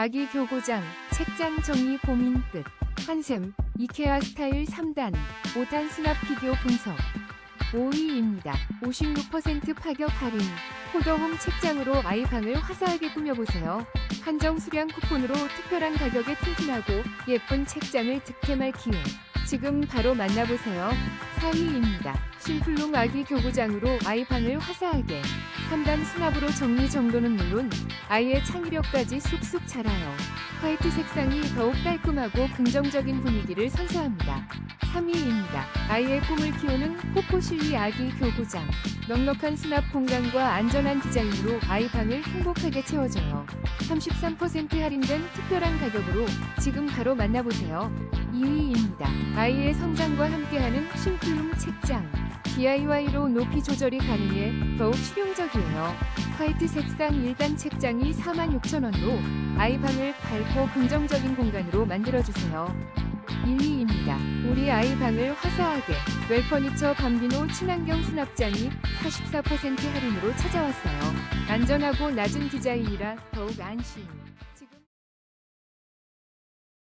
아기 교고장, 책장 정리 고민 끝. 한샘, 이케아 스타일 3단, 5단 수납 비교 분석. 5위입니다. 56% 파격 할인. 포도홈 책장으로 아이 방을 화사하게 꾸며보세요. 한정 수량 쿠폰으로 특별한 가격에 튼튼하고 예쁜 책장을 득템할 기회. 지금 바로 만나보세요. 4위입니다. 심플롱 아기 교구장으로 아이방을 화사하게. 3단 수납으로 정리 정돈은 물론 아이의 창의력까지 쑥쑥 자라요. 화이트 색상이 더욱 깔끔하고 긍정적인 분위기를 선사합니다. 3위입니다. 아이의 꿈을 키우는 포포실리 아기 교구장. 넉넉한 수납 공간과 안전한 디자인으로 아이 방을 행복하게 채워줘요. 33% 할인된 특별한 가격으로 지금 바로 만나보세요. 2위입니다. 아이의 성장과 함께하는 심플 룸 책장. DIY로 높이 조절이 가능해 더욱 실용적이에요. 화이트 색상 1단 책장이 46,000원로 아이방을 밝고 긍정적인 공간으로 만들어주세요. 1위입니다. 우리 아이 방을 화사하게 웰퍼니처 밤비노 친환경 수납장이 44% 할인으로 찾아왔어요. 안전하고 낮은 디자인이라 더욱 안심.